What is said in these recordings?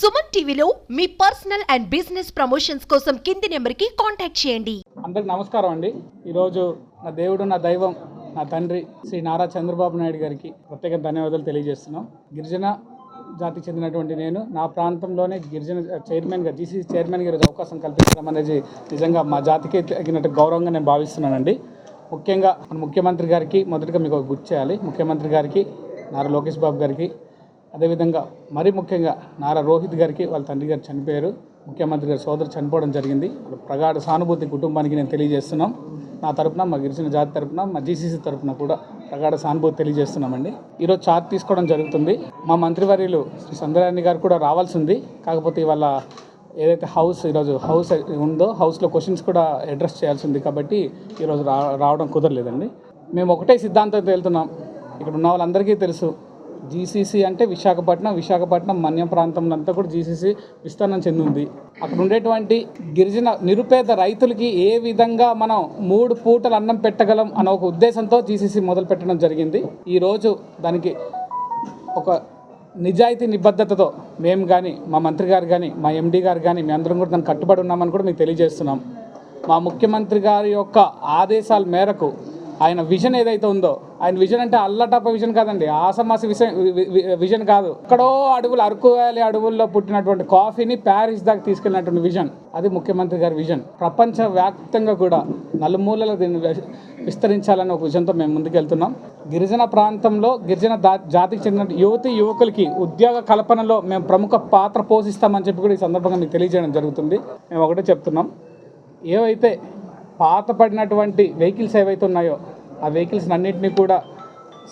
సుమన్ టీవీలో మీ personal and business promotions కోసం కింది నెంబర్కి కాంటాక్ట్ చేయండి. అందరికి నమస్కారం అండి. ఈరోజు నా దేవుడు నా దైవం నా తండ్రి శ్రీ నారా చంద్రబాబు నాయుడు గారికి ప్రత్యేక ధన్యవాదాలు తెలియజేస్తున్నాం. గిరిజన జాతికి చెందినటువంటి నేను నా ప్రాంతంలోనే గిరిజన చైర్మన్గా జీసీసీ చైర్మన్గా ఈరోజు అవకాశం కల్పించడం అనేది నిజంగా మా జాతికి తగినట్టు గౌరవంగా నేను భావిస్తున్నానండి. ముఖ్యంగా మన ముఖ్యమంత్రి గారికి మొదటగా మీకు గుర్తు చేయాలి. ముఖ్యమంత్రి గారికి నారా లోకేష్ బాబు గారికి అదేవిధంగా మరీ ముఖ్యంగా నారా రోహిత్ గారికి వాళ్ళ తండ్రి గారు చనిపోయారు. ముఖ్యమంత్రి గారి సోదరు చనిపోవడం జరిగింది. ప్రగాఢ సానుభూతి కుటుంబానికి నేను తెలియజేస్తున్నాం. నా తరపున మా గిరిజన జాతి తరపున మా జీసీసీ తరపున కూడా ప్రగాఢ సానుభూతి తెలియజేస్తున్నామండి. ఈరోజు చార్ట్ తీసుకోవడం జరుగుతుంది. మా మంత్రివర్యులు శ్రీ సుందరాన్ని గారు కూడా రావాల్సింది కాకపోతే ఇవాళ ఏదైతే హౌస్ ఈరోజు హౌస్ ఉందో హౌస్లో క్వశ్చన్స్ కూడా అడ్రస్ చేయాల్సి ఉంది కాబట్టి ఈరోజు రా రావడం కుదరలేదండి. మేము ఒకటే సిద్ధాంతంతో వెళ్తున్నాం. ఇక్కడ ఉన్న వాళ్ళందరికీ తెలుసు. జీసీసీ అంటే విశాఖపట్నం విశాఖపట్నం మన్యం ప్రాంతంలో అంతా కూడా జీసీసీ విస్తరణ చెందింది. అక్కడ ఉండేటువంటి గిరిజన నిరుపేద రైతులకి ఏ విధంగా మనం మూడు పూటలు అన్నం పెట్టగలం అనే ఒక ఉద్దేశంతో జీసీసీ మొదలు పెట్టడం జరిగింది. ఈరోజు దానికి ఒక నిజాయితీ నిబద్ధతతో మేము కానీ మా మంత్రి గారు కానీ మా ఎండీ గారు కానీ మీ అందరం కూడా దానికి కట్టుబడి ఉన్నామని కూడా మీకు తెలియజేస్తున్నాం. మా ముఖ్యమంత్రి గారి యొక్క ఆదేశాల మేరకు ఆయన విజన్ ఏదైతే ఉందో ఆయన విజన్ అంటే అల్లటప్ప విజన్ కాదండి ఆసమాస విజన్ విజన్ కాదు. ఎక్కడో అడవులు అరకు వ్యాలీ అడవుల్లో పుట్టినటువంటి కాఫీని ప్యారిస్ దాకా తీసుకెళ్ళినటువంటి విజన్ అది ముఖ్యమంత్రి గారి విజన్ ప్రపంచ వ్యాప్తంగా కూడా నలుమూలల దీన్ని విస్తరించాలనే ఒక విజన్తో మేము ముందుకెళ్తున్నాం గిరిజన ప్రాంతంలో గిరిజన దా- జాతికి చెందిన యువతి యువకులకి ఉద్యోగ కల్పనలో మేము ప్రముఖ పాత్ర పోషిస్తామని చెప్పి కూడా ఈ సందర్భంగా మీకు తెలియజేయడం జరుగుతుంది. మేము ఒకటే చెప్తున్నాం. ఏవైతే పాతపడినటువంటి వెహికల్స్ ఏవైతే ఉన్నాయో ఆ వెహికల్స్ అన్నింటినీ కూడా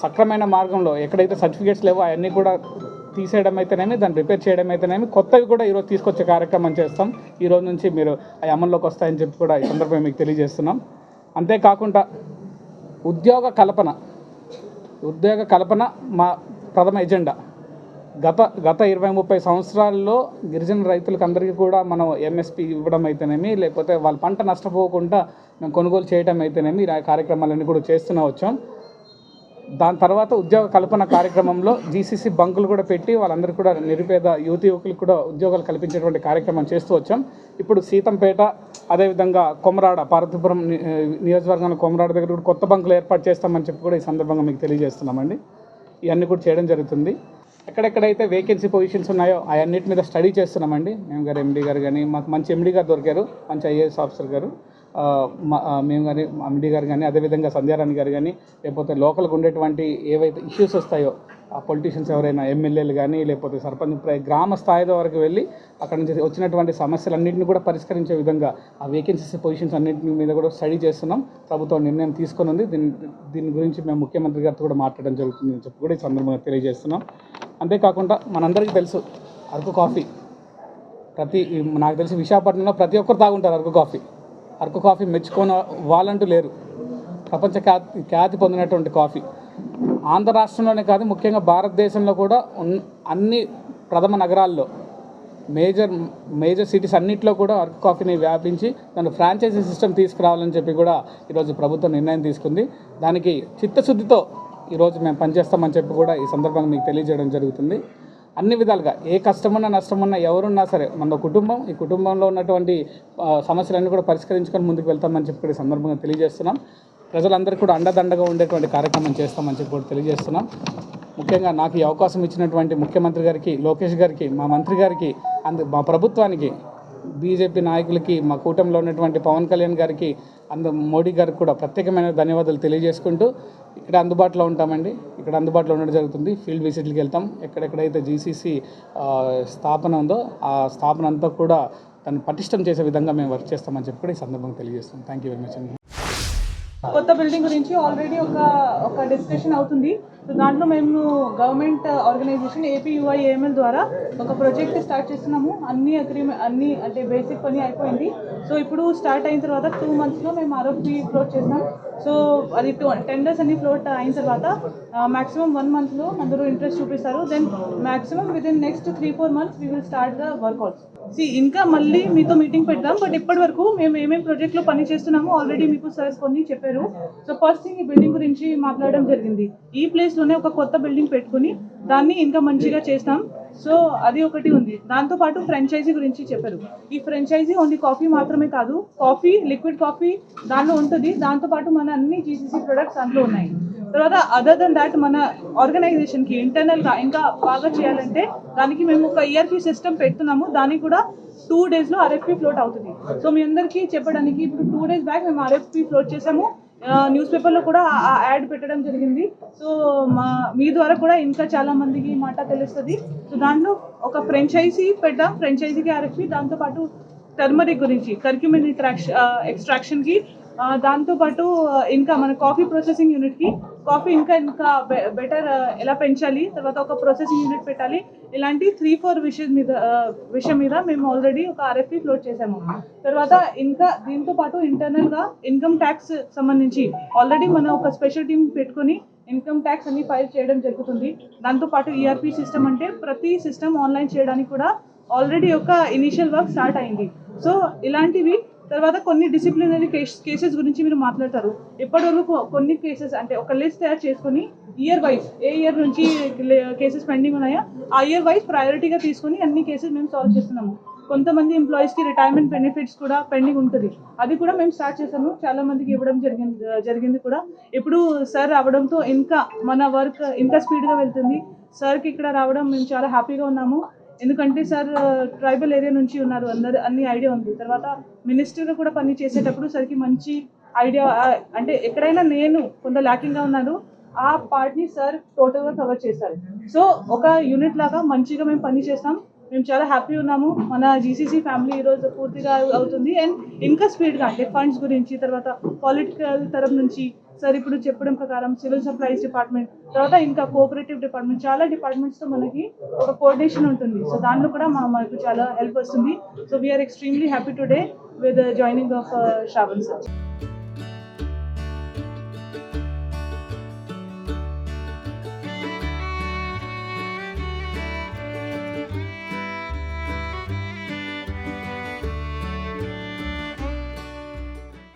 సక్రమైన మార్గంలో ఎక్కడైతే సర్టిఫికేట్స్ లేవో అవన్నీ కూడా తీసేయడం అయితేనేమి దాన్ని రిపేర్ చేయడం అయితేనేమి కొత్తవి కూడా ఈరోజు తీసుకొచ్చే కార్యక్రమం చేస్తాం. ఈరోజు నుంచి మీరు అవి అమల్లోకి వస్తాయని చెప్పి కూడా ఈ సందర్భంగా మీకు తెలియజేస్తున్నాం. అంతేకాకుండా ఉద్యోగ కల్పన ఉద్యోగ కల్పన మా ప్రథమ ఎజెండా. గత గత ఇరవై ముప్పై సంవత్సరాల్లో గిరిజన రైతులకు అందరికీ కూడా మనం ఎంఎస్పి ఇవ్వడం అయితేనేమి లేకపోతే వాళ్ళ పంట నష్టపోకుండా మేము కొనుగోలు చేయడం అయితేనేమి ఇలా కార్యక్రమాలన్నీ కూడా చేస్తూనే వచ్చాం. దాని తర్వాత ఉద్యోగ కల్పన కార్యక్రమంలో జీసీసీ బంకులు కూడా పెట్టి వాళ్ళందరికీ కూడా నిరుపేద యువతి యువకులకు కూడా ఉద్యోగాలు కల్పించేటువంటి కార్యక్రమం చేస్తూ వచ్చాం. ఇప్పుడు సీతంపేట అదేవిధంగా కొమరాడ పార్వతీపురం నియోజకవర్గంలో కొమరాడ దగ్గర కూడా కొత్త బంకులు ఏర్పాటు చేస్తామని చెప్పి కూడా ఈ సందర్భంగా మీకు తెలియజేస్తున్నామండి. ఇవన్నీ కూడా చేయడం జరుగుతుంది. ఎక్కడెక్కడైతే వేకెన్సీ పొజిషన్స్ ఉన్నాయో అవన్నిటి మీద స్టడీ చేస్తున్నామండి. మేము గారు ఎండీ గారు కానీ మాకు మంచి ఎండీ గారు దొరికారు మంచి ఐఏఎస్ ఆఫీసర్ గారు. మా- మేము కానీ ఎండీ గారు కానీ అదేవిధంగా సంధ్యారాణి గారు కానీ లేకపోతే లోకల్కి ఉండేటువంటి ఏవైతే ఇష్యూస్ వస్తాయో ఆ పొలిటీషియన్స్ ఎవరైనా ఎమ్మెల్యేలు కానీ లేకపోతే సర్పంచ్ ప్ర- గ్రామ స్థాయి వరకు వెళ్ళి అక్కడ నుంచి వచ్చినటువంటి సమస్యలన్నింటినీ కూడా పరిష్కరించే విధంగా ఆ వేకెన్సీస్ పొజిషన్స్ అన్నింటి మీద కూడా స్టడీ చేస్తున్నాం. ప్రభుత్వం నిర్ణయం తీసుకొని ఉంది. దీని దీని గురించి మేము ముఖ్యమంత్రి గారితో కూడా మాట్లాడడం జరుగుతుంది అని చెప్పి కూడా ఈ సందర్భంగా తెలియజేస్తున్నాం. అంతేకాకుండా మనందరికీ తెలుసు అరకు కాఫీ. ప్రతి నాకు తెలిసి విశాఖపట్నంలో ప్రతి ఒక్కరు తాగుంటారు అరకు కాఫీ. అరకు కాఫీ మెచ్చుకోని వాళ్ళంటూ లేరు. ప్రపంచ ఖ్యాతి ఖ్యాతి పొందినటువంటి కాఫీ. ఆంధ్ర రాష్ట్రంలోనే కాదు ముఖ్యంగా భారతదేశంలో కూడా అన్ని ప్రథమ నగరాల్లో మేజర్ మేజర్ సిటీస్ అన్నింటిలో కూడా అరకు కాఫీని వ్యాపించి దాని ఫ్రాంచైజీ సిస్టమ్ తీసుకురావాలని చెప్పి కూడా ఈరోజు ప్రభుత్వం నిర్ణయం తీసుకుంది. దానికి చిత్తశుద్ధితో ఈరోజు మేము పనిచేస్తామని చెప్పి కూడా ఈ సందర్భంగా మీకు తెలియజేయడం జరుగుతుంది. అన్ని విధాలుగా ఏ కష్టమున్నా నష్టమున్నా ఎవరున్నా సరే మన కుటుంబం ఈ కుటుంబంలో ఉన్నటువంటి సమస్యలన్నీ కూడా పరిష్కరించుకొని ముందుకు వెళ్తామని చెప్పి ఈ సందర్భంగా తెలియజేస్తున్నాం. ప్రజలందరికీ కూడా అండదండగా ఉండేటువంటి కార్యక్రమం చేస్తామని చెప్పి కూడా తెలియజేస్తున్నాం. ముఖ్యంగా నాకు ఈ అవకాశం ఇచ్చినటువంటి ముఖ్యమంత్రి గారికి లోకేష్ గారికి మా మంత్రి గారికి అందు మా ప్రభుత్వానికి బీజేపీ నాయకులకి మా కూటమిలో ఉన్నటువంటి పవన్ కళ్యాణ్ గారికి అందు మోడీ గారికి కూడా ప్రత్యేకమైన ధన్యవాదాలు తెలియజేసుకుంటూ ఇక్కడ అందుబాటులో ఉంటామండి. ఇక్కడ అందుబాటులో ఉండడం జరుగుతుంది. ఫీల్డ్ విజిట్లకి వెళ్తాం. ఎక్కడెక్కడైతే జీసీసీ స్థాపన ఉందో ఆ స్థాపన అంతా కూడా దాన్ని పటిష్టం చేసే విధంగా మేము వర్క్ చేస్తామని చెప్పి కూడా ఈ సందర్భంగా తెలియజేస్తాం థ్యాంక్ యూ వెరీ మచ్ అండి. కొత్త బిల్డింగ్ గురించి ఆల్రెడీ ఒక ఒక డిస్కషన్ అవుతుంది. సో దాంట్లో మేము గవర్నమెంట్ ఆర్గనైజేషన్ ఏపీయుఐఏఎంఎల్ ద్వారా ఒక ప్రాజెక్ట్ స్టార్ట్ చేస్తున్నాము. అన్ని అగ్రిమెంట్ అన్ని అంటే బేసిక్ పని అయిపోయింది. సో ఇప్పుడు స్టార్ట్ అయిన తర్వాత టూ మంత్స్లో మేము ఆర్ఎఫ్పి ఫ్లోట్ చేసినాం సో అది టూ టెండర్స్ అన్ని ఫ్లోట్ అయిన తర్వాత మ్యాక్సిమం వన్ మంత్లో అందరూ ఇంట్రెస్ట్ చూపిస్తారు. Then maximum with in next three four months we will start the work also C ఇంకా మళ్ళీ మీతో మీటింగ్ పెడదాం. బట్ ఇప్పటి వరకు మేము ఏమేమి ప్రాజెక్ట్లో పని చేస్తున్నామో ఆల్రెడీ మీకు సార్స్ కొన్ని చెప్పారు. సో ఫస్ట్ థింగ్ ఈ బిల్డింగ్ గురించి మాట్లాడడం జరిగింది. ఈ ప్లేస్ లోనే ఒక కొత్త బిల్డింగ్ పెట్టుకుని దాన్ని ఇంకా మంచిగా చేస్తాం. సో అది ఒకటి ఉంది. దాంతో పాటు ఫ్రాంచైజీ గురించి చెప్పారు. ఈ ఫ్రాంచైజీ ఓన్లీ కాఫీ మాత్రమే కాదు కాఫీ లిక్విడ్ కాఫీ దానిలో ఉంటుంది. దాంతోపాటు మన అన్ని జీసీసీ ప్రొడక్ట్స్ దాంట్లో ఉన్నాయి. తర్వాత అదర్ దెన్ దాట్ మన ఆర్గనైజేషన్కి ఇంటర్నల్గా ఇంకా బాగా చేయాలంటే దానికి మేము ఒక ఇయర్పీ సిస్టమ్ పెడుతున్నాము. దానికి కూడా టూ డేస్లో ఆర్ఎఫ్పి ఫ్లోట్ అవుతుంది. సో మీ అందరికీ చెప్పడానికి ఇప్పుడు టూ డేస్ బ్యాక్ మేము ఆర్ఎఫ్పి ఫ్లోట్ చేసాము. న్యూస్ పేపర్లో కూడా ఆ యాడ్ పెట్టడం జరిగింది. సో మా మీ ద్వారా కూడా ఇంకా చాలా మందికి మాట తెలుస్తుంది. సో దాంట్లో ఒక ఫ్రెంచైజీ పెట్టాం ఫ్రెంచైజీకి ఆర్ఎఫ్పి దాంతోపాటు టర్మరిక్ గురించి కర్క్యూమిన్ ఎక్స్ట్రాక్షన్కి దాంతోపాటు ఇంకా మన కాఫీ ప్రాసెసింగ్ యూనిట్కి కాఫీ ఇంకా ఇంకా బెటర్ ఎలా పెంచాలి తర్వాత ఒక ప్రాసెసింగ్ యూనిట్ పెట్టాలి. ఇలాంటి త్రీ ఫోర్ విషయం మీద విషయం మీద మేము ఆల్రెడీ ఒక ఆర్ఎఫ్పి ఫ్లోట్ చేసాము తర్వాత ఇంకా దీంతో పాటు ఇంటర్నల్గా ఇన్కమ్ ట్యాక్స్ సంబంధించి ఆల్రెడీ మనం ఒక స్పెషల్ టీం పెట్టుకొని ఇన్కమ్ ట్యాక్స్ అన్ని ఫైల్ చేయడం జరుగుతుంది. దాంతోపాటు ఈఆర్పి సిస్టమ్ అంటే ప్రతి సిస్టమ్ ఆన్లైన్ చేయడానికి కూడా ఆల్రెడీ ఒక ఇనిషియల్ వర్క్ స్టార్ట్ అయింది. సో ఇలాంటివి తర్వాత కొన్ని డిసిప్లినరీ కేసెస్ గురించి మీరు మాట్లాడతారు. ఇప్పటివరకు కొన్ని కేసెస్ అంటే ఒక లిస్ట్ తయారు చేసుకుని ఇయర్ వైజ్ ఏ ఇయర్ నుంచి కేసెస్ పెండింగ్ ఉన్నాయో ఆ ఇయర్ వైజ్ ప్రయారిటీగా తీసుకొని అన్ని కేసెస్ మేము సాల్వ్ చేస్తున్నాము. కొంతమంది ఎంప్లాయీస్కి రిటైర్మెంట్ బెనిఫిట్స్ కూడా పెండింగ్ ఉంటుంది. అది కూడా మేము స్టార్ట్ చేసాము. చాలా మందికి ఇవ్వడం జరిగింది జరిగింది కూడా. ఇప్పుడు సార్ రావడంతో ఇంకా మన వర్క్ ఇంకా స్పీడ్గా వెళ్తుంది. సార్కి ఇక్కడ రావడం మేము చాలా హ్యాపీగా ఉన్నాము. ఎందుకంటే సార్ ట్రైబల్ ఏరియా నుంచి ఉన్నారు అందరు అన్ని ఐడియా ఉంది. తర్వాత మినిస్టర్గా కూడా పని చేసేటప్పుడు సరికి మంచి ఐడియా అంటే ఎక్కడైనా నేను కొంత ల్యాకింగ్గా ఉన్నాను ఆ పార్ట్ని సార్ టోటల్గా కవర్ చేశారు. సో ఒక యూనిట్ లాగా మంచిగా మేము పని చేస్తాం. మేము చాలా హ్యాపీ ఉన్నాము. మన జీసీసీ ఫ్యామిలీ ఈరోజు పూర్తిగా అవుతుంది. అండ్ ఇంకా స్పీడ్గా అంటే ఫండ్స్ గురించి తర్వాత పొలిటికల్ తరఫు నుంచి సార్ ఇప్పుడు చెప్పడం ప్రకారం సివిల్ సప్లైస్ డిపార్ట్మెంట్ తర్వాత ఇంకా కోఆపరేటివ్ డిపార్ట్మెంట్ చాలా డిపార్ట్మెంట్స్తో మనకి ఒక కోఆర్డినేషన్ ఉంటుంది. సో దాంట్లో కూడా మా మనకు చాలా హెల్ప్ వస్తుంది. So we're extremely happy today with joining of Shravan sir